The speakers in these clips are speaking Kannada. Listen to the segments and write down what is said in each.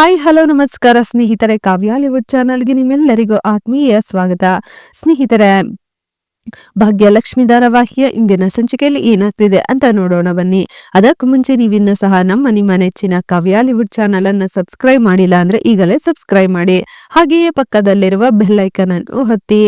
ಹಾಯ್ ಹಲೋ ನಮಸ್ಕಾರ ಸ್ನೇಹಿತರೆ. ಕಾವ್ಯಾಲಿವುಡ್ ಚಾನಲ್ಗೆ ನಿಮ್ಮೆಲ್ಲರಿಗೂ ಆತ್ಮೀಯ ಸ್ವಾಗತ. ಸ್ನೇಹಿತರೆ ಭಾಗ್ಯಲಕ್ಷ್ಮಿ ಧಾರಾವಾಹಿಯ ಇಂದಿನ ಸಂಚಿಕೆಯಲ್ಲಿ ಏನಾಗ್ತಿದೆ ಅಂತ ನೋಡೋಣ ಬನ್ನಿ. ಅದಕ್ಕೂ ಮುಂಚೆ ನೀವಿನ್ನೂ ಸಹ ನಮ್ಮ ನಿಮ್ಮ ನೆಚ್ಚಿನ ಕಾವ್ಯಾಲಿವುಡ್ ಚಾನಲ್ ಅನ್ನು ಸಬ್ಸ್ಕ್ರೈಬ್ ಮಾಡಿಲ್ಲ ಅಂದ್ರೆ ಈಗಲೇ ಸಬ್ಸ್ಕ್ರೈಬ್ ಮಾಡಿ. ಹಾಗೆಯೇ ಪಕ್ಕದಲ್ಲಿರುವ ಬೆಲ್ಲೈಕನ್ ಅನ್ನು ಒತ್ತಿ.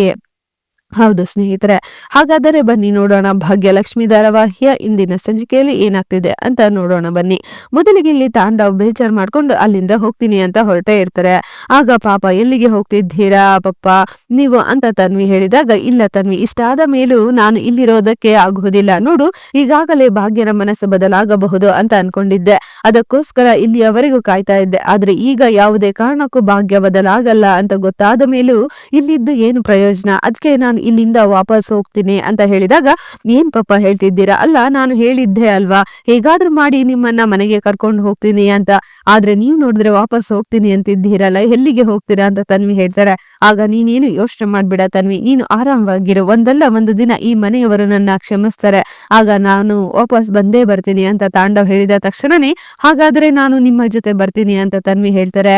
ಹೌದು ಸ್ನೇಹಿತರೆ. ಹಾಗಾದರೆ ಬನ್ನಿ ನೋಡೋಣ ಭಾಗ್ಯಲಕ್ಷ್ಮಿ ಧಾರಾವಾಹಿಯ ಇಂದಿನ ಸಂಚಿಕೆಯಲ್ಲಿ ಏನಾಗ್ತಿದೆ ಅಂತ ನೋಡೋಣ ಬನ್ನಿ. ಮೊದಲಿಗೆ ಇಲ್ಲಿ ತಾಂಡವ್ ಬೇಜಾರ್ ಮಾಡ್ಕೊಂಡು ಅಲ್ಲಿಂದ ಹೋಗ್ತೀನಿ ಅಂತ ಹೊರಟೇ ಇರ್ತಾರೆ. ಆಗ ಪಾಪ ಎಲ್ಲಿಗೆ ಹೋಗ್ತಿದ್ದೀರಾ ಪಪ್ಪ? ನೀವು ಅಂತ ತನ್ವಿ ಹೇಳಿದಾಗ, ಇಲ್ಲ ತನ್ವಿ ಇಷ್ಟ ಆದ ಮೇಲೂ ನಾನು ಇಲ್ಲಿರೋದಕ್ಕೆ ಆಗುವುದಿಲ್ಲ. ನೋಡು, ಈಗಾಗಲೇ ಭಾಗ್ಯನ ಮನಸ್ಸು ಬದಲಾಗಬಹುದು ಅಂತ ಅನ್ಕೊಂಡಿದ್ದೆ. ಅದಕ್ಕೋಸ್ಕರ ಇಲ್ಲಿಯವರೆಗೂ ಕಾಯ್ತಾ ಇದ್ದೆ. ಆದ್ರೆ ಈಗ ಯಾವುದೇ ಕಾರಣಕ್ಕೂ ಭಾಗ್ಯ ಬದಲಾಗಲ್ಲ ಅಂತ ಗೊತ್ತಾದ ಮೇಲೂ ಇಲ್ಲಿದ್ದು ಏನು ಪ್ರಯೋಜನ? ಅದಕ್ಕೆ ನಾನು ಇಲ್ಲಿಂದ ವಾಪಸ್ ಹೋಗ್ತೀನಿ ಅಂತ ಹೇಳಿದಾಗ, ಏನ್ ಪಾಪ ಹೇಳ್ತಿದ್ದೀರಾ? ಅಲ್ಲ, ನಾನು ಹೇಳಿದ್ದೆ ಅಲ್ವಾ. ಹೇಗಾದ್ರೂ ಮಾಡಿ ನಿಮ್ಮನ್ನ ಮನೆಗೆ ಕರ್ಕೊಂಡು ಹೋಗ್ತೀನಿ ಅಂತ. ಆದ್ರೆ ನೀವು ನೋಡಿದ್ರೆ ವಾಪಸ್ ಹೋಗ್ತೀನಿ ಅಂತಿದ್ದೀರಲ್ಲ, ಎಲ್ಲಿಗೆ ಹೋಗ್ತೀರಾ ಅಂತ ತನ್ವಿ ಹೇಳ್ತಾರೆ. ಆಗ ನೀನೇನು ಯೋಚನೆ ಮಾಡ್ಬಿಡ ತನ್ವಿ. ನೀನು ಆರಾಮವಾಗಿರು. ಒಂದಲ್ಲ ಒಂದು ದಿನ ಈ ಮನೆಯವರು ನನ್ನ ಕ್ಷಮಿಸ್ತಾರೆ. ಆಗ ನಾನು ವಾಪಸ್ ಬಂದೇ ಬರ್ತೀನಿ, ಅಂತ ತಾಂಡವ್ ಹೇಳಿದ ತಕ್ಷಣನೇ, ಹಾಗಾದ್ರೆ ನಾನು ನಿಮ್ಮ ಜೊತೆ ಬರ್ತೀನಿ, ಅಂತ ತನ್ವಿ ಹೇಳ್ತಾರೆ.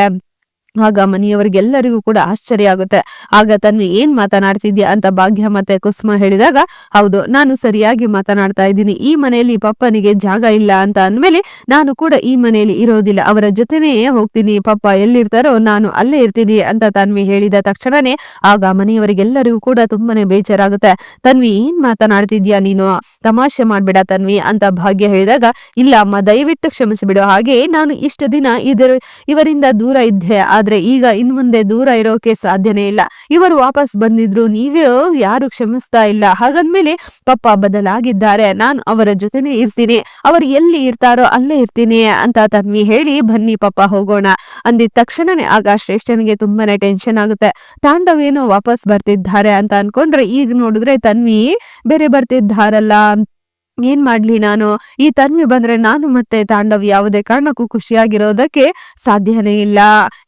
ಆಗ ಮನೆಯವರಿಗೆಲ್ಲರಿಗೂ ಕೂಡ ಆಶ್ಚರ್ಯ ಆಗುತ್ತೆ. ಆಗ ತನ್ವಿ, ಏನ್ ಮಾತನಾಡ್ತಿದ್ಯಾ? ಅಂತ ಭಾಗ್ಯ ಮತ್ತೆ ಕುಸುಮ ಹೇಳಿದಾಗ, ಹೌದು, ನಾನು ಸರಿಯಾಗಿ ಮಾತನಾಡ್ತಾ ಇದ್ದೀನಿ. ಈ ಮನೆಯಲ್ಲಿ ಪಪ್ಪನಿಗೆ ಜಾಗ ಇಲ್ಲ ಅಂತ ಅಂದ್ಮೇಲೆ ನಾನು ಕೂಡ ಈ ಮನೆಯಲ್ಲಿ ಇರೋದಿಲ್ಲ. ಅವರ ಜೊತೆನೇ ಹೋಗ್ತೀನಿ. ಪಪ್ಪ ಎಲ್ಲಿರ್ತಾರೋ, ನಾನು ಅಲ್ಲೇ ಇರ್ತೀನಿ, ಅಂತ ತನ್ವಿ ಹೇಳಿದ ತಕ್ಷಣನೇ ಆಗ ಮನೆಯವರಿಗೆಲ್ಲರಿಗೂ ಕೂಡ ತುಂಬಾನೇ ಬೇಜಾರಾಗುತ್ತೆ. ತನ್ವಿ, ಏನ್ ಮಾತನಾಡ್ತಿದ್ಯಾ ನೀನು? ತಮಾಷೆ ಮಾಡ್ಬೇಡ ತನ್ವಿ, ಅಂತ ಭಾಗ್ಯ ಹೇಳಿದಾಗ, ಇಲ್ಲ ಅಮ್ಮ, ದಯವಿಟ್ಟು ಕ್ಷಮಿಸಿಬಿಡು. ಹಾಗೆ ನಾನು ಇಷ್ಟು ದಿನ ಇದರ, ಇವರಿಂದ ದೂರ ಇದ್ದೆ. ಆದ್ರೆ ಈಗ ಇನ್ ಮುಂದೆ ದೂರ ಇರೋಕೆ ಸಾಧ್ಯನೇ ಇಲ್ಲ. ಇವರು ವಾಪಸ್ ಬಂದಿದ್ರು, ನೀವೇ ಯಾರು ಕ್ಷಮಿಸ್ತಾ ಇಲ್ಲ. ಹಾಗಂದ್ಮೇಲೆ ಪಪ್ಪ ಬದಲಾಗಿದ್ದಾರೆ. ನಾನು ಅವರ ಜೊತೆನೆ ಇರ್ತೀನಿ. ಅವರು ಎಲ್ಲಿ ಇರ್ತಾರೋ ಅಲ್ಲೇ ಇರ್ತೀನಿ ಅಂತ ತನ್ವಿ ಹೇಳಿ, ಬನ್ನಿ ಪಪ್ಪ ಹೋಗೋಣ ಅಂದಿದ ತಕ್ಷಣನೇ ಆಗ ಶ್ರೇಷ್ಠನಿಗೆ ತುಂಬಾನೇ ಟೆನ್ಷನ್ ಆಗುತ್ತೆ. ತಾಂಡವೇನೋ ವಾಪಸ್ ಬರ್ತಿದ್ದಾರೆ ಅಂತ ಅನ್ಕೊಂಡ್ರೆ ಈಗ ನೋಡಿದ್ರೆ ತನ್ವಿ ಬೇರೆ ಬರ್ತಿದ್ದಾರಲ್ಲ ಏನ್ ಮಾಡ್ಲಿ ನಾನು? ಈ ತನ್ವಿ ಬಂದ್ರೆ ನಾನು ಮತ್ತೆ ತಾಂಡವ್ ಯಾವುದೇ ಕಾರಣಕ್ಕೂ ಖುಷಿಯಾಗಿರೋದಕ್ಕೆ ಸಾಧ್ಯನೇ ಇಲ್ಲ.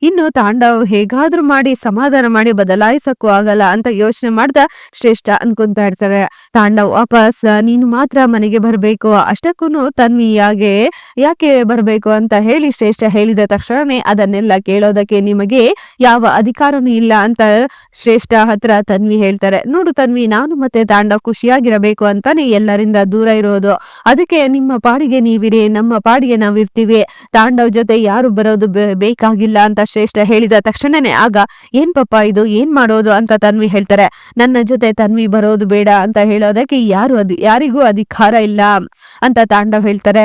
ಇನ್ನು ತಾಂಡವ್ ಹೇಗಾದ್ರೂ ಮಾಡಿ, ಸಮಾಧಾನ ಮಾಡಿ ಬದಲಾಯಿಸಕ್ಕೂ ಆಗಲ್ಲ ಅಂತ ಯೋಚನೆ ಮಾಡ್ತಾ ಶ್ರೇಷ್ಠ ಅನ್ಕೊಂತಾ ಇರ್ತಾರೆ. ತಾಂಡವ್ ವಾಪಸ್, ನೀನು ಮಾತ್ರ ಮನೆಗೆ ಬರ್ಬೇಕು. ಅಷ್ಟಕ್ಕೂ ತನ್ವಿಯಾಗೆ ಯಾಕೆ ಬರ್ಬೇಕು ಅಂತ ಹೇಳಿ ಶ್ರೇಷ್ಠ ಹೇಳಿದ ತಕ್ಷಣನೇ ಅದನ್ನೆಲ್ಲ ಕೇಳೋದಕ್ಕೆ ನಿಮಗೆ ಯಾವ ಅಧಿಕಾರನೂ ಇಲ್ಲ ಅಂತ ಶ್ರೇಷ್ಠ ಹತ್ರ ತನ್ವಿ ಹೇಳ್ತಾರೆ. ನೋಡು ತನ್ವಿ, ನಾನು ಮತ್ತೆ ತಾಂಡವ್ ಖುಷಿಯಾಗಿರಬೇಕು ಅಂತಾನೆ ಎಲ್ಲರಿಂದ ದೂರ ಇರೋದು. ಅದಕ್ಕೆ ನಿಮ್ಮ ಪಾಡಿಗೆ ನೀವಿರಿ, ನಮ್ಮ ಪಾಡಿಗೆ ನಾವಿರ್ತೀವಿ. ತಾಂಡವ್ ಜೊತೆ ಯಾರು ಬರೋದು ಬೇಕಾಗಿಲ್ಲ ಅಂತ ಶ್ರೇಷ್ಠ ಹೇಳಿದ ತಕ್ಷಣನೇ ಆಗ, ಏನ್ ಪಪ್ಪ ಇದು? ಏನ್ ಮಾಡೋದು? ಅಂತ ತನ್ವಿ ಹೇಳ್ತಾರೆ. ನನ್ನ ಜೊತೆ ತನ್ವಿ ಬರೋದು ಬೇಡ ಅಂತ ಹೇಳೋದಕ್ಕೆ ಯಾರು ಅದ್ ಯಾರಿಗೂ ಅಧಿಕಾರ ಇಲ್ಲ, ಅಂತ ತಾಂಡವ್ ಹೇಳ್ತಾರೆ.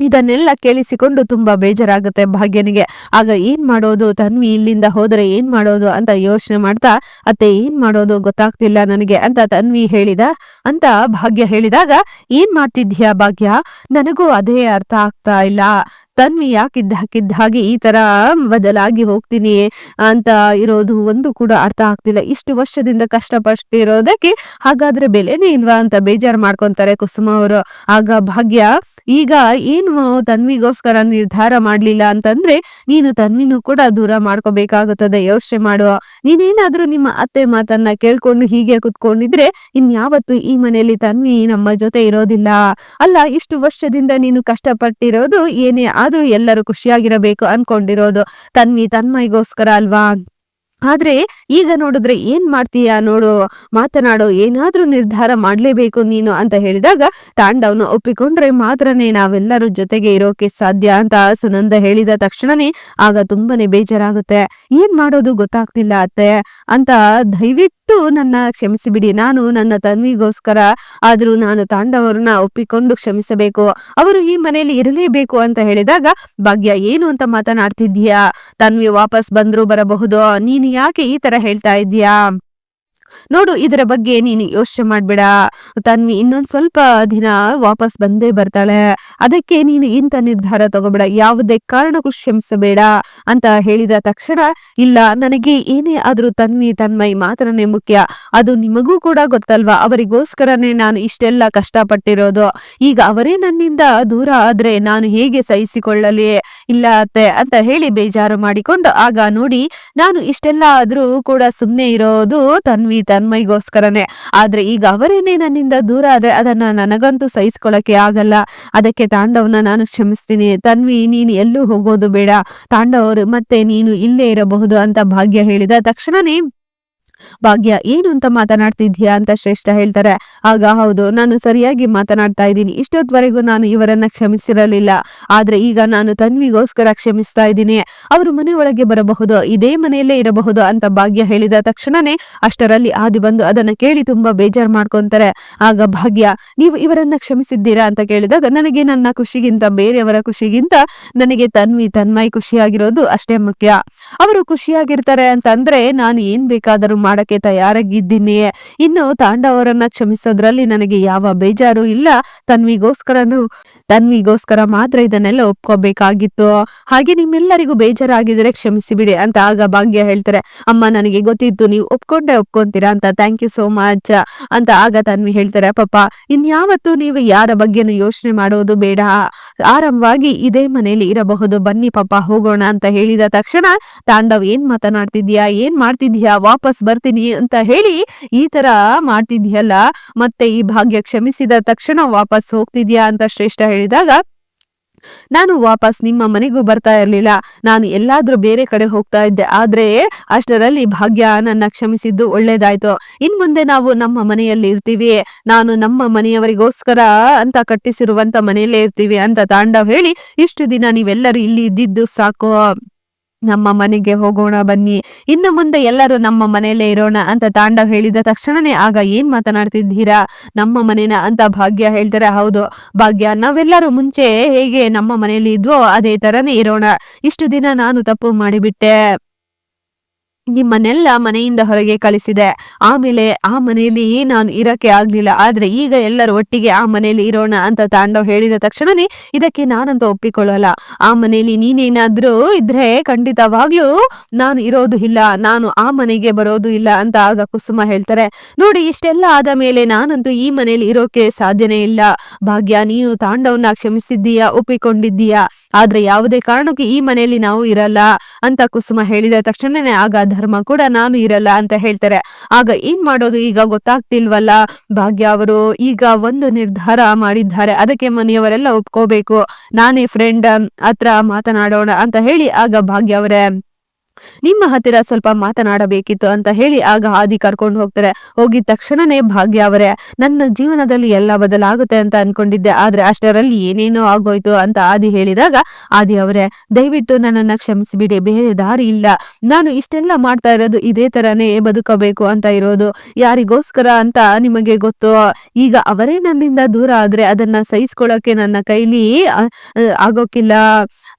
ಇದನ್ನೆಲ್ಲ ಕೇಳಿಸಿಕೊಂಡು ತುಂಬಾ ಬೇಜಾರಾಗುತ್ತೆ ಭಾಗ್ಯನಿಗೆ. ಆಗ ಏನ್ ಮಾಡೋದು? ತನ್ವಿ ಇಲ್ಲಿಂದ ಹೋದ್ರೆ ಏನ್ ಮಾಡೋದು ಅಂತ ಯೋಚನೆ ಮಾಡ್ತಾ, ಅತ್ತೆ, ಏನ್ ಮಾಡೋದು ಗೊತ್ತಾಗ್ತಿಲ್ಲ ನನಗೆ ಅಂತ ತನ್ವಿ ಹೇಳಿದ. ಅಂತ ಭಾಗ್ಯ ಹೇಳಿದಾಗ, ಏನ್ ಮಾಡ್ತಿದ್ಯಾ ಭಾಗ್ಯ? ನನಗೂ ಅದೇ ಅರ್ಥ ಆಗ್ತಾ ಇಲ್ಲ. ತನ್ವಿ ಯಾಕಿದ್ದ ಹಾಗೆ ಈ ತರ ಬದಲಾಗಿ ಹೋಗ್ತೀನಿ ಅಂತ ಇರೋದು ಒಂದು ಕೂಡ ಅರ್ಥ ಆಗ್ತಿಲ್ಲ. ಇಷ್ಟು ವರ್ಷದಿಂದ ಕಷ್ಟಪಟ್ಟಿರೋದಕ್ಕೆ ಹಾಗಾದ್ರೆ ಬೆಲೆನೇ ಇಲ್ವಾ ಅಂತ ಬೇಜಾರ್ ಮಾಡ್ಕೊಂತಾರೆ ಕುಸುಮ ಅವರು. ಆಗ ಭಾಗ್ಯ, ಈಗ ಏನು ತನ್ವಿಗೋಸ್ಕರ ನಿರ್ಧಾರ ಮಾಡ್ಲಿಲ್ಲ ಅಂತಂದ್ರೆ ನೀನು ತನ್ವಿನೂ ಕೂಡ ದೂರ ಮಾಡ್ಕೋಬೇಕಾಗುತ್ತದೆ, ಯೋಚನೆ ಮಾಡುವ. ನೀನೇನಾದ್ರೂ ನಿಮ್ಮ ಅತ್ತೆ ಮಾತನ್ನ ಕೇಳ್ಕೊಂಡು ಹೀಗೆ ಕುತ್ಕೊಂಡಿದ್ರೆ ಇನ್ಯಾವತ್ತು ಈ ಮನೆಯಲ್ಲಿ ತನ್ವಿ ನಮ್ಮ ಜೊತೆ ಇರೋದಿಲ್ಲ. ಅಲ್ಲ, ಇಷ್ಟು ವರ್ಷದಿಂದ ನೀನು ಕಷ್ಟಪಟ್ಟಿರೋದು ಏನೇ ಆದ್ರೂ ಎಲ್ಲರೂ ಖುಷಿಯಾಗಿರಬೇಕು ಅನ್ಕೊಂಡಿರೋದು ತನ್ವಿ ತನ್ಮೈಗೋಸ್ಕರ ಅಲ್ವಾ? ಆದ್ರೆ ಈಗ ನೋಡಿದ್ರೆ ಏನ್ ಮಾಡ್ತೀಯಾ ನೋಡು, ಮಾತನಾಡು, ಏನಾದ್ರೂ ನಿರ್ಧಾರ ಮಾಡ್ಲೇಬೇಕು ನೀನು ಅಂತ ಹೇಳಿದಾಗ ತಾಂಡವನು ಒಪ್ಪಿಕೊಂಡ್ರೆ ಮಾತ್ರನೇ ನಾವೆಲ್ಲರೂ ಜೊತೆಗೆ ಇರೋಕೆ ಸಾಧ್ಯ ಅಂತ ಸುನಂದ ಹೇಳಿದ ತಕ್ಷಣನೇ ಆಗ ತುಂಬಾನೇ ಬೇಜಾರಾಗುತ್ತೆ. ಏನ್ ಮಾಡೋದು ಗೊತ್ತಾಗ್ತಿಲ್ಲ ಅತ್ತೆ ಅಂತ ದಯವಿಟ್ಟು ನನ್ನ ಕ್ಷಮಿಸಿಬಿಡಿ. ನಾನು ನನ್ನ ತನ್ವಿಗೋಸ್ಕರ ಆದ್ರೂ ನಾನು ತಾಂಡವರನ್ನ ಒಪ್ಪಿಕೊಂಡು ಕ್ಷಮಿಸಬೇಕು. ಅವರು ಈ ಮನೆಯಲ್ಲಿ ಇರಲೇಬೇಕು ಅಂತ ಹೇಳಿದಾಗ, ಭಾಗ್ಯ, ಏನು ಅಂತ ಮಾತನಾಡ್ತಿದ್ಯಾ ತನ್ವಿ ವಾಪಸ್ ಬಂದ್ರು ಬರಬಹುದು. ನೀನು ಯಾಕೆ ಈ ತರ ಹೇಳ್ತಾ ಇದೀಯಾ ನೋಡು, ಇದರ ಬಗ್ಗೆ ನೀನು ಯೋಚನೆ ಮಾಡ್ಬೇಡ. ತನ್ವಿ ಇನ್ನೊಂದ್ ಸ್ವಲ್ಪ ದಿನ ವಾಪಸ್ ಬಂದೇ ಬರ್ತಾಳೆ. ಅದಕ್ಕೆ ನೀನು ಇಂಥ ನಿರ್ಧಾರ ತಗೋಬೇಡ. ಯಾವುದೇ ಕಾರಣಕ್ಕೂ ಕ್ಷಮಿಸಬೇಡ ಅಂತ ಹೇಳಿದ ತಕ್ಷಣ, ಇಲ್ಲ, ನನಗೆ ಏನೇ ಆದ್ರೂ ತನ್ವಿ ತನ್ಮೈ ಮಾತ್ರನೇ ಮುಖ್ಯ. ಅದು ನಿಮಗೂ ಕೂಡ ಗೊತ್ತಲ್ವಾ? ಅವರಿಗೋಸ್ಕರನೇ ನಾನು ಇಷ್ಟೆಲ್ಲ ಕಷ್ಟಪಟ್ಟಿರೋದು. ಈಗ ಅವರೇ ನನ್ನಿಂದ ದೂರ ಆದ್ರೆ ನಾನು ಹೇಗೆ ಸಹಿಸಿಕೊಳ್ಳಲಿ? ಇಲ್ಲ ಅತ್ತೆ, ಅಂತ ಹೇಳಿ ಬೇಜಾರು ಮಾಡಿಕೊಂಡು ಆಗ ನೋಡಿ, ನಾನು ಇಷ್ಟೆಲ್ಲ ಆದ್ರೂ ಕೂಡ ಸುಮ್ನೆ ಇರೋದು ತನ್ವಿ ತನ್ಮಯ್ಗೋಸ್ಕರನೇ ಆದ್ರೆ ಈಗ ಅವರೇನೇ ನನ್ನಿಂದ ದೂರ ಆದ್ರೆ ಅದನ್ನ ನನಗಂತೂ ಸಹಿಸ್ಕೊಳಕ್ಕೆ ಆಗಲ್ಲ. ಅದಕ್ಕೆ ತಾಂಡವನ ನಾನು ಕ್ಷಮಿಸ್ತೀನಿ. ತನ್ವಿ, ನೀನು ಎಲ್ಲೂ ಹೋಗೋದು ಬೇಡ. ತಾಂಡವರು ಮತ್ತೆ ನೀನು ಇಲ್ಲೇ ಇರಬಹುದು ಅಂತ ಭಾಗ್ಯ ಹೇಳಿದ ತಕ್ಷಣನೇ ಭಾಗ್ಯ, ಏನು ಅಂತ ಮಾತನಾಡ್ತಿದ್ಯಾ ಅಂತ ಶ್ರೇಷ್ಠ ಹೇಳ್ತಾರೆ. ಆಗ, ಹೌದು, ನಾನು ಸರಿಯಾಗಿ ಮಾತನಾಡ್ತಾ ಇದ್ದೀನಿ. ಇಷ್ಟೊತ್ವರೆಗೂ ನಾನು ಇವರನ್ನ ಕ್ಷಮಿಸಿರಲಿಲ್ಲ. ಆದ್ರೆ ಈಗ ನಾನು ತನ್ವಿಗೋಸ್ಕರ ಕ್ಷಮಿಸ್ತಾ ಇದ್ದೀನಿ. ಅವರು ಮನೆ ಒಳಗೆ ಬರಬಹುದು, ಇದೇ ಮನೆಯಲ್ಲೇ ಇರಬಹುದು ಅಂತ ಭಾಗ್ಯ ಹೇಳಿದ ತಕ್ಷಣನೇ ಅಷ್ಟರಲ್ಲಿ ಆದಿ ಬಂದು ಅದನ್ನ ಕೇಳಿ ತುಂಬಾ ಬೇಜಾರ್ ಮಾಡ್ಕೊಂತಾರೆ. ಆಗ, ಭಾಗ್ಯ, ನೀವು ಇವರನ್ನ ಕ್ಷಮಿಸಿದ್ದೀರಾ ಅಂತ ಕೇಳಿದಾಗ, ನನಗೆ ನನ್ನ ಖುಷಿಗಿಂತ, ಬೇರೆಯವರ ಖುಷಿಗಿಂತ ನನಗೆ ತನ್ವಿ ತನ್ಮಯ್ ಖುಷಿಯಾಗಿರೋದು ಅಷ್ಟೇ ಮುಖ್ಯ. ಅವರು ಖುಷಿಯಾಗಿರ್ತಾರೆ ಅಂತಂದ್ರೆ, ನಾನು ಏನ್ ಬೇಕಾದರೂ ಮಾಡಕ್ಕೆ ತಯಾರಾಗಿದ್ದೀನಿ ಇನ್ನು ತಾಂಡವರನ್ನ ಕ್ಷಮಿಸೋದ್ರಲ್ಲಿ ನನಗೆ ಯಾವ ಬೇಜಾರು ಇಲ್ಲ. ತನ್ವಿಗೋಸ್ಕರನು ತನ್ವಿಗೋಸ್ಕರ ಮಾತ್ರ ಇದನ್ನೆಲ್ಲ ಒಪ್ಕೋಬೇಕಾಗಿತ್ತು. ಹಾಗೆ ನಿಮ್ಮೆಲ್ಲರಿಗೂ ಬೇಜಾರಾಗಿದ್ರೆ ಕ್ಷಮಿಸಿ ಬಿಡಿ ಅಂತ ಆಗ ಭಾಗ್ಯ ಹೇಳ್ತಾರೆ. ಅಮ್ಮ, ನನಗೆ ಗೊತ್ತಿತ್ತು, ನೀವು ಒಪ್ಕೊಂಡೆ ಒಪ್ಕೊಂತೀರಾ ಅಂತ. ಥ್ಯಾಂಕ್ ಯು ಸೋ ಮಚ್ ಅಂತ ಆಗ ತನ್ವಿ ಹೇಳ್ತಾರೆ. ಪಾಪ, ಇನ್ಯಾವತ್ತು ನೀವು ಯಾರ ಬಗ್ಗೆನೂ ಯೋಚನೆ ಮಾಡೋದು ಬೇಡ. ಆರಂಭವಾಗಿ ಇದೇ ಮನೆಯಲ್ಲಿ ಇರಬಹುದು. ಬನ್ನಿ ಪಾಪ, ಹೋಗೋಣ ಅಂತ ಹೇಳಿದ ತಕ್ಷಣ, ತಾಂಡವ್, ಏನ್ ಮಾತನಾಡ್ತಿದ್ಯಾ? ಏನ್ ಮಾಡ್ತಿದ್ಯಾ? ವಾಪಸ್ ಬರ್ತೀನಿ ಅಂತ ಹೇಳಿ ಈ ತರ ಮಾಡ್ತಿದ್ಯಲ್ಲ, ಮತ್ತೆ ಈ ಭಾಗ್ಯ ಕ್ಷಮಿಸಿದ ತಕ್ಷಣ ವಾಪಸ್ ಹೋಗ್ತಿದ್ಯಾ ಅಂತ ಶ್ರೇಷ್ಠ ಹೇಳಿದಾಗ ನಾನು ವಾಪಸ್ ನಿಮ್ಮ ಮನೆಗೂ ಬರ್ತಾ ಇರಲಿಲ್ಲ. ನಾನು ಎಲ್ಲಾದ್ರೂ ಬೇರೆ ಕಡೆ ಹೋಗ್ತಾ ಇದ್ದೆ. ಆದ್ರೆ ಅಷ್ಟರಲ್ಲಿ ಭಾಗ್ಯ ನನ್ನ ಕ್ಷಮಿಸಿದ್ದು ಒಳ್ಳೇದಾಯ್ತು. ಇನ್ ಮುಂದೆ ನಾವು ನಮ್ಮ ಮನೆಯಲ್ಲಿ ಇರ್ತೀವಿ. ನಾನು ನಮ್ಮ ಮನೆಯವರಿಗೋಸ್ಕರ ಅಂತ ಕಟ್ಟಿಸಿರುವಂತ ಮನೆಯಲ್ಲೇ ಇರ್ತೀವಿ ಅಂತ ತಾಂಡವ್ ಹೇಳಿ, ಇಷ್ಟು ದಿನ ನೀವೆಲ್ಲರೂ ಇಲ್ಲಿ ಇದ್ದಿದ್ದು ಸಾಕು. ನಮ್ಮ ಮನೆಗೆ ಹೋಗೋಣ ಬನ್ನಿ. ಇನ್ನು ಮುಂದೆ ಎಲ್ಲರೂ ನಮ್ಮ ಮನೆಯಲ್ಲೇ ಇರೋಣ ಅಂತ ತಾಂಡವ್ ಹೇಳಿದ ತಕ್ಷಣನೇ ಆಗ ಏನ್ ಮಾತನಾಡ್ತಿದ್ದೀರಾ? ನಮ್ಮ ಮನೇನ ಅಂತ ಭಾಗ್ಯ ಹೇಳ್ತಾರೆ. ಹೌದು. ಭಾಗ್ಯ, ನಾವೆಲ್ಲರೂ ಮುಂಚೆ ಹೇಗೆ ನಮ್ಮ ಮನೆಯಲ್ಲಿ ಇದ್ವೋ ಅದೇ ತರನೇ ಇರೋಣ. ಇಷ್ಟು ದಿನ ನಾನು ತಪ್ಪು ಮಾಡಿಬಿಟ್ಟೆ. ನಿಮ್ಮನ್ನೆಲ್ಲ ಮನೆಯಿಂದ ಹೊರಗೆ ಕಳಿಸಿದೆ. ಆಮೇಲೆ ಆ ಮನೆಯಲ್ಲಿ ನಾನು ಇರಕ್ಕೆ ಆಗ್ಲಿಲ್ಲ. ಆದ್ರೆ ಈಗ ಎಲ್ಲರೂ ಒಟ್ಟಿಗೆ ಆ ಮನೆಯಲ್ಲಿ ಇರೋಣ ಅಂತ ತಾಂಡವ್ ಹೇಳಿದ ತಕ್ಷಣನೇ ಇದಕ್ಕೆ ನಾನಂತ ಒಪ್ಪಿಕೊಳ್ಳಲ್ಲ. ಆ ಮನೆಯಲ್ಲಿ ನೀನೇನಾದ್ರೂ ಇದ್ರೆ ಖಂಡಿತವಾಗ್ಲೂ ನಾನು ಇರೋದು ಇಲ್ಲ. ನಾನು ಆ ಮನೆಗೆ ಬರೋದು ಇಲ್ಲ ಅಂತ ಆಗ ಕುಸುಮ ಹೇಳ್ತಾರೆ. ನೋಡಿ, ಇಷ್ಟೆಲ್ಲ ಆದ ಮೇಲೆ ನಾನಂತೂ ಈ ಮನೆಯಲ್ಲಿ ಇರೋಕೆ ಸಾಧ್ಯನೇ ಇಲ್ಲ. ಭಾಗ್ಯ, ನೀನು ತಾಂಡವನ್ನ ಕ್ಷಮಿಸಿದ್ದೀಯಾ? ಒಪ್ಪಿಕೊಂಡಿದ್ದೀಯಾ? ಆದ್ರೆ ಯಾವುದೇ ಕಾರಣಕ್ಕೂ ಈ ಮನೆಯಲ್ಲಿ ನಾವು ಇರಲ್ಲ ಅಂತ ಕುಸುಮ ಹೇಳಿದ ತಕ್ಷಣನೇ ಆಗ ಧರ್ಮ ಕೂಡ ನಾನು ಇರಲ್ಲ ಅಂತ ಹೇಳ್ತಾರೆ. ಆಗ ಏನ್ ಮಾಡೋದು ಈಗ ಗೊತ್ತಾಗ್ತಿಲ್ವಲ್ಲ? ಭಾಗ್ಯ ಅವರು ಈಗ ಒಂದು ನಿರ್ಧಾರ ಮಾಡಿದ್ದಾರೆ. ಅದಕ್ಕೆ ಮನೆಯವರೆಲ್ಲ ಒಪ್ಕೋಬೇಕು. ನಾನೇ ಫ್ರೆಂಡ್ ಹತ್ರ ಮಾತನಾಡೋಣ ಅಂತ ಹೇಳಿ ಆಗ ಭಾಗ್ಯ ಅವರೇ ನಿಮ್ಮ ಹತ್ತಿರ ಸ್ವಲ್ಪ ಮಾತನಾಡಬೇಕಿತ್ತು ಅಂತ ಹೇಳಿ ಆಗ ಆದಿ ಕರ್ಕೊಂಡು ಹೋಗ್ತಾರೆ. ಹೋಗಿದ ತಕ್ಷಣನೇ ಭಾಗ್ಯ ಅವರೇ, ನನ್ನ ಜೀವನದಲ್ಲಿ ಎಲ್ಲ ಬದಲಾಗುತ್ತೆ ಅಂತ ಅನ್ಕೊಂಡಿದ್ದೆ, ಆದ್ರೆ ಅಷ್ಟರಲ್ಲಿ ಏನೇನೋ ಆಗೋಯ್ತು ಅಂತ ಆದಿ ಹೇಳಿದಾಗ ಆದಿ ಅವರೇ, ದಯವಿಟ್ಟು ನನ್ನನ್ನ ಕ್ಷಮಿಸಿಬಿಡಿ, ಬೇರೆ ದಾರಿ ಇಲ್ಲ. ನಾನು ಇಷ್ಟೆಲ್ಲ ಮಾಡ್ತಾ ಇರೋದು ಇದೇ ತರನೇ ಬದುಕಬೇಕು ಅಂತ ಇರೋದು. ಯಾರಿಗೋಸ್ಕರ ಅಂತ ನಿಮಗೆ ಗೊತ್ತು? ಈಗ ಅವರೇ ನನ್ನಿಂದ ದೂರ ಆದ್ರೆ ಅದನ್ನ ಸಹಿಸ್ಕೊಳ್ಳೋಕೆ ನನ್ನ ಕೈಲಿ ಆಗೋಕಿಲ್ಲ.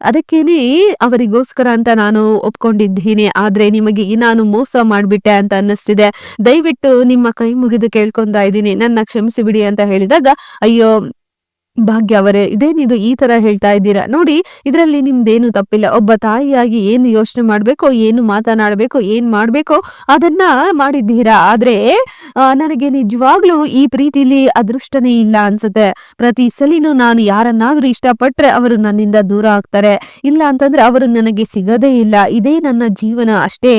ಅದಕ್ಕೇನೆ ಅವರಿಗೋಸ್ಕರ ಅಂತ ನಾನು ಒಪ್ಕೊಂಡಿದ್ದೀನಿ ಆದ್ರೆ ನಿಮಗೆ ನಾನು ಮೋಸ ಮಾಡ್ಬಿಟ್ಟೆ ಅಂತ ಅನ್ನಿಸ್ತಿದೆ. ದಯವಿಟ್ಟು ನಿಮ್ಮ ಕೈ ಮುಗಿದು ಕೇಳ್ಕೊಂತ ಇದ್ದೀನಿ. ನನ್ನ ಕ್ಷಮಿಸಿ ಬಿಡಿ ಅಂತ ಹೇಳಿದಾಗ, ಅಯ್ಯೋ ಭಾಗ್ಯ ಅವರೇ, ಇದೇನಿದು ಈ ತರ ಹೇಳ್ತಾ ಇದ್ದೀರಾ? ನೋಡಿ, ಇದರಲ್ಲಿ ನಿಮ್ದೇನು ತಪ್ಪಿಲ್ಲ. ಒಬ್ಬ ತಾಯಿಯಾಗಿ ಏನು ಯೋಚನೆ ಮಾಡ್ಬೇಕು, ಏನು ಮಾತನಾಡಬೇಕು, ಏನ್ ಮಾಡ್ಬೇಕು, ಅದನ್ನ ಮಾಡಿದ್ದೀರಾ? ಆದ್ರೆ ನನಗೆ ನಿಜವಾಗ್ಲೂ ಈ ಪ್ರೀತಿಲಿ ಅದೃಷ್ಟನೇ ಇಲ್ಲ ಅನ್ಸುತ್ತೆ. ಪ್ರತಿ ಸಲಿನೂ ನಾನು ಯಾರನ್ನಾದ್ರೂ ಇಷ್ಟಪಟ್ರೆ ಅವರು ನನ್ನಿಂದ ದೂರ ಆಗ್ತಾರೆ. ಇಲ್ಲ ಅಂತಂದ್ರೆ ಅವರು ನನಗೆ ಸಿಗದೇ ಇಲ್ಲ. ಇದೇ ನನ್ನ ಜೀವನ ಅಷ್ಟೇ.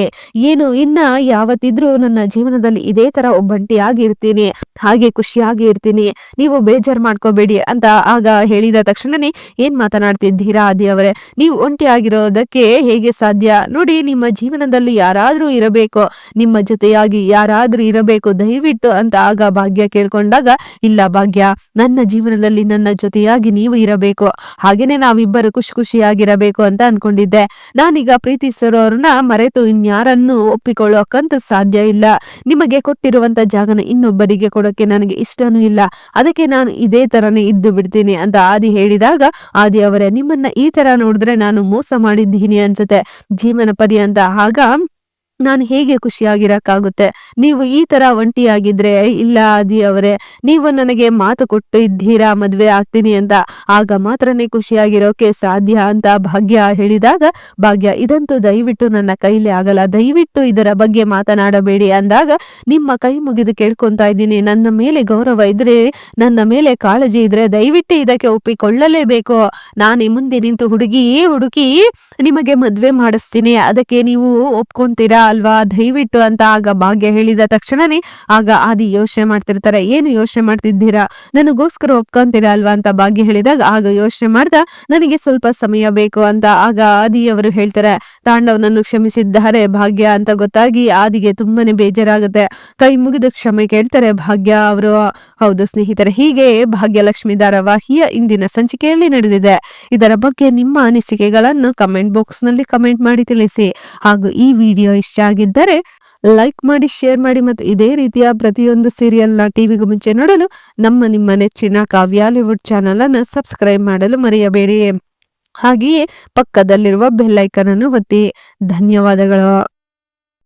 ಏನು, ಇನ್ನ ಯಾವತ್ತಿದ್ರೂ ನನ್ನ ಜೀವನದಲ್ಲಿ ಇದೇ ತರ ಒಬ್ಬಂಟಿಯಾಗಿ ಇರ್ತೀನಿ ಹಾಗೆ ಖುಷಿಯಾಗಿ ಇರ್ತೀನಿ ನೀವು ಬೇಜಾರ್ ಮಾಡ್ಕೋಬೇಡಿ ಅಂತ ಆಗ ಹೇಳಿದ ತಕ್ಷಣನೇ ಏನ್ ಮಾತನಾಡ್ತಿದ್ದೀರಾ ಆದಿ ಅವರೇ? ನೀವು ಒಂಟಿ ಆಗಿರೋದಕ್ಕೆ ಹೇಗೆ ಸಾಧ್ಯ? ನೋಡಿ, ನಿಮ್ಮ ಜೀವನದಲ್ಲಿ ಯಾರಾದ್ರೂ ಇರಬೇಕು. ನಿಮ್ಮ ಜೊತೆಯಾಗಿ ಯಾರಾದ್ರೂ ಇರಬೇಕು. ದಯವಿಟ್ಟು ಅಂತ ಆಗ ಭಾಗ್ಯ ಕೇಳ್ಕೊಂಡಾಗ, ಇಲ್ಲ ಭಾಗ್ಯ, ನನ್ನ ಜೀವನದಲ್ಲಿ ನನ್ನ ಜೊತೆಯಾಗಿ ನೀವು ಇರಬೇಕು. ಹಾಗೇನೆ ನಾವಿಬ್ಬರು ಖುಷಿ ಖುಷಿಯಾಗಿರಬೇಕು ಅಂತ ಅನ್ಕೊಂಡಿದ್ದೆ. ನಾನೀಗ ಪ್ರೀತಿಸಿರೋರನ್ನ ಮರೆತು ಇನ್ಯಾರನ್ನು ಒಪ್ಪಿಕೊಳ್ಳೋಕಂತೂ ಸಾಧ್ಯ ಇಲ್ಲ. ನಿಮಗೆ ಕೊಟ್ಟಿರುವಂತ ಜಾಗನ ಇನ್ನೊಬ್ಬರಿಗೆ ಕೊಡೋಕೆ ನನಗೆ ಇಷ್ಟನೂ ಇಲ್ಲ. ಅದಕ್ಕೆ ನಾನು ಇದೇ ತರನೇ ಇದ್ದು ಬಿಡ್ತೀನಿ ಅಂತ ಆದಿ ಹೇಳಿದಾಗ, ಆದಿ ಅವರೇ, ನಿಮ್ಮನ್ನ ಈ ತರ ನೋಡಿದ್ರೆ ನಾನು ಮೋಸ ಮಾಡಿದ್ದೀನಿ ಅನ್ಸುತ್ತೆ. ಜೀವನ ಪರ್ಯಂತ ಆಗ ನಾನು ಹೇಗೆ ಖುಷಿಯಾಗಿರಕ್ಕಾಗುತ್ತೆ? ನೀವು ಈ ತರ ಒಂಟಿಯಾಗಿದ್ರೆ, ಇಲ್ಲ ಆದಿ ಅವರೇ, ನೀವು ನನಗೆ ಮಾತು ಕೊಟ್ಟು ಇದ್ದೀರಾ ಮದ್ವೆ ಆಗ್ತೀನಿ ಅಂತ, ಆಗ ಮಾತ್ರನೇ ಖುಷಿಯಾಗಿರೋಕೆ ಸಾಧ್ಯ ಅಂತ ಭಾಗ್ಯ ಹೇಳಿದಾಗ, ಭಾಗ್ಯ ಇದಂತೂ ದಯವಿಟ್ಟು ನನ್ನ ಕೈಲಿ ಆಗಲ್ಲ. ದಯವಿಟ್ಟು ಇದರ ಬಗ್ಗೆ ಮಾತನಾಡಬೇಡಿ ಅಂದಾಗ, ನಿಮ್ಮ ಕೈ ಮುಗಿದು ಕೇಳ್ಕೊಂತಾ ಇದ್ದೀನಿ. ನನ್ನ ಮೇಲೆ ಗೌರವ ಇದ್ರೆ, ನನ್ನ ಮೇಲೆ ಕಾಳಜಿ ಇದ್ರೆ ದಯವಿಟ್ಟು ಇದಕ್ಕೆ ಒಪ್ಪಿಕೊಳ್ಳಲೇಬೇಕು. ನಾನು ಮುಂದೆ ನಿಂತು ಹುಡುಗಿ, ಹುಡುಕಿ ನಿಮಗೆ ಮದ್ವೆ ಮಾಡಿಸ್ತೀನಿ. ಅದಕ್ಕೆ ನೀವು ಒಪ್ಕೊಂತೀರಾ? ಅಲ್ವಾ? ದಯವಿಟ್ಟು ಅಂತ ಆಗ ಭಾಗ್ಯ ಹೇಳಿದ ತಕ್ಷಣನೇ ಆಗ ಆದಿ ಯೋಚನೆ ಮಾಡ್ತಿರ್ತಾರೆ. ಏನು ಯೋಚನೆ ಮಾಡ್ತಿದ್ದೀರಾ? ನನಗೋಸ್ಕರ ಒಪ್ಕೊಂತೀರಾ ಅಲ್ವಾ ಅಂತ ಭಾಗ್ಯ ಹೇಳಿದಾಗ ಆಗ ಯೋಚನೆ ಮಾಡ್ದ, ನನಗೆ ಸ್ವಲ್ಪ ಸಮಯ ಬೇಕು ಅಂತ ಆಗ ಆದಿ ಅವರು ಹೇಳ್ತಾರೆ. ತಾಂಡವನನ್ನು ಕ್ಷಮಿಸಿದ್ದಾರೆ ಭಾಗ್ಯ ಅಂತ ಗೊತ್ತಾಗಿ ಆದಿಗೆ ತುಂಬಾನೇ ಬೇಜಾರಾಗುತ್ತೆ. ಕೈ ಮುಗಿದು ಕ್ಷಮೆ ಕೇಳ್ತಾರೆ ಭಾಗ್ಯ ಅವರು. ಹೌದು ಸ್ನೇಹಿತರೆ, ಹೀಗೆ ಭಾಗ್ಯಲಕ್ಷ್ಮಿ ಧಾರಾವಾಹಿಯ ಇಂದಿನ ಸಂಚಿಕೆಯಲ್ಲಿ ನಡೆದಿದೆ. ಇದರ ಬಗ್ಗೆ ನಿಮ್ಮ ಅನಿಸಿಕೆಗಳನ್ನು ಕಮೆಂಟ್ ಬಾಕ್ಸ್ನಲ್ಲಿ ಕಮೆಂಟ್ ಮಾಡಿ ತಿಳಿಸಿ. ಹಾಗೂ ಈ ವಿಡಿಯೋ ಇಷ್ಟ ಆಗಿದ್ದರೆ ಲೈಕ್ ಮಾಡಿ ಶೇರ್ ಮಾಡಿ ಮತ್ತು ಇದೇ ರೀತಿಯ ಪ್ರತಿಯೊಂದು ಸೀರಿಯಲ್ನ ಟಿವಿಗೂ ಮುಂಚೆ ನೋಡಲು ನಮ್ಮ ನಿಮ್ಮ ನೆಚ್ಚಿನ ಕಾವ್ಯಾಲಿವುಡ್ ಚಾನಲ್ ಅನ್ನು ಸಬ್ಸ್ಕ್ರೈಬ್ ಮಾಡಲು ಮರೆಯಬೇಡಿ. ಹಾಗೆಯೇ ಪಕ್ಕದಲ್ಲಿರುವ ಬೆಲ್ ಐಕನ್ ಅನ್ನು ಒತ್ತಿ. ಧನ್ಯವಾದಗಳು.